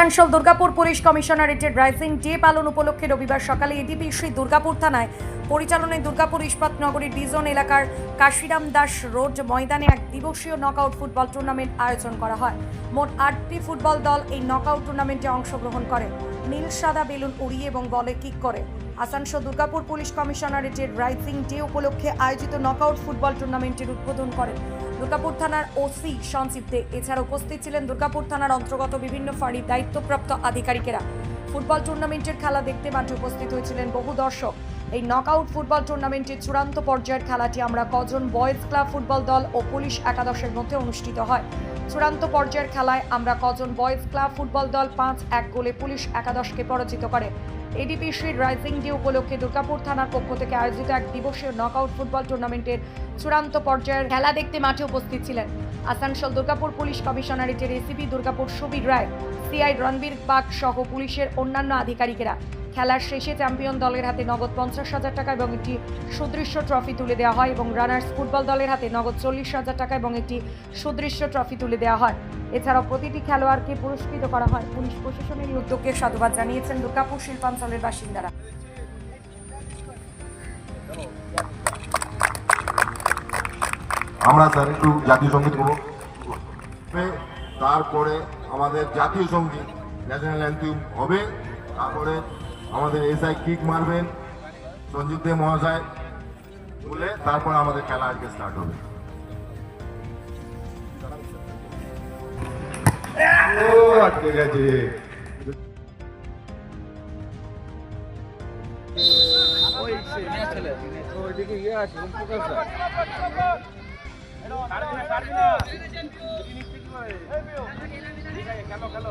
Asansol Durgapur police কমিশনারেটের rising day পালন উপলক্ষে রবিবার সকালে এডিপি শ্রী দুর্গাপুর থানায় পরিচালনায় দুর্গাপুর ইস্পাত নগরী ডিজন এলাকার কাশিরাম দাস রোড ময়দানে এক দিবসীয় নকআউট ফুটবল টুর্নামেন্ট আয়োজন করা হয়। মোট আটটি ফুটবল দল এই নকআউট টুর্নামেন্টে অংশগ্রহণ করে। নীল, সাদা বেলুন উড়িয়ে এবং বলে কিক করে। আসানসোল দুর্গাপুর পুলিশ কমিশনারেটের রাইজিং ডে উপলক্ষে আয়োজিত নকআউট ফুটবল টুর্নামেন্টের উদ্বোধন করেন দুর্গাপুর থানার ওসি সঞ্জীব দে এছাড়া উপস্থিত ছিলেন দুর্গাপুর থানার অন্তর্গত বিভিন্ন ফাঁড়ির দায়িত্বপ্রাপ্ত আধিকারিকেরা। ফুটবল টুর্নামেন্টের খেলা দেখতে মাঠে উপস্থিত হয়েছিলেন বহু দর্শক। এই নকআউট ফুটবল টুর্নামেন্টের চূড়ান্ত পর্যায়ের খেলাটি আমরা কজন বয়েজ ক্লাব ফুটবল দল ও পুলিশ একাদশের মধ্যে অনুষ্ঠিত হয়। চূড়ান্ত পর্যায়ের খেলায় আমরা কজন বয়েজ ক্লাব ফুটবল দল পাঁচ এক গোলে পুলিশ একাদশকে পরাজিত করে। এডিপিসির রাইজিং ডে উপলক্ষে দুর্গাপুর থানার পক্ষ থেকে আয়োজিত এক দিবসীয় নকআউট ফুটবল টুর্নামেন্টের চূড়ান্ত পর্যায়ের খেলা দেখতে মাঠে উপস্থিত ছিলেন। আসানসোল দুর্গাপুর পুলিশ কমিশনারেটের এসিপি দুর্গাপুর সুবীর রায় সিআই রণবীর বাগ সহ পুলিশের অন্যান্য আধিকারিকেরা। খেলার শেষে চ্যাম্পিয়ন দলের হাতে নগদ পঞ্চাশ হাজার টাকা এবং একটি সুদৃশ্য ট্রফি তুলে দেওয়া হয় এবং রানার্স ফুটবল দলের হাতে নগদ চল্লিশ হাজার টাকা এবং একটি সুদৃশ্য ট্রফি তুলে দেওয়া হয়। এছাড়াও প্রতিটি খেলোয়াড়কে পুরস্কৃত করা হয়। পুলিশ প্রশাসনের উদ্যোগকে সাধুবাদ জানিয়েছেন দুর্গাপুর শিল্পাঞ্চলের বাসিন্দারা। আমরা স্যার একটু জাতীয় সংগীত করব তারপরে আমাদের জাতীয় সংগীত ন্যাশনাল অ্যান্থিম হবে। তারপরে আমাদের এসআই কিক মারবেন। সঞ্জিত দে মহাশয় বলে তারপর আমাদের খেলা আজকে স্টার্ট হবে। আছে খেলো খেলো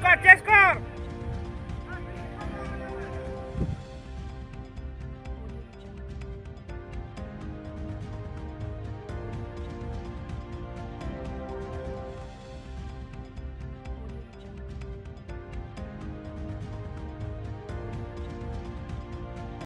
Got Cortez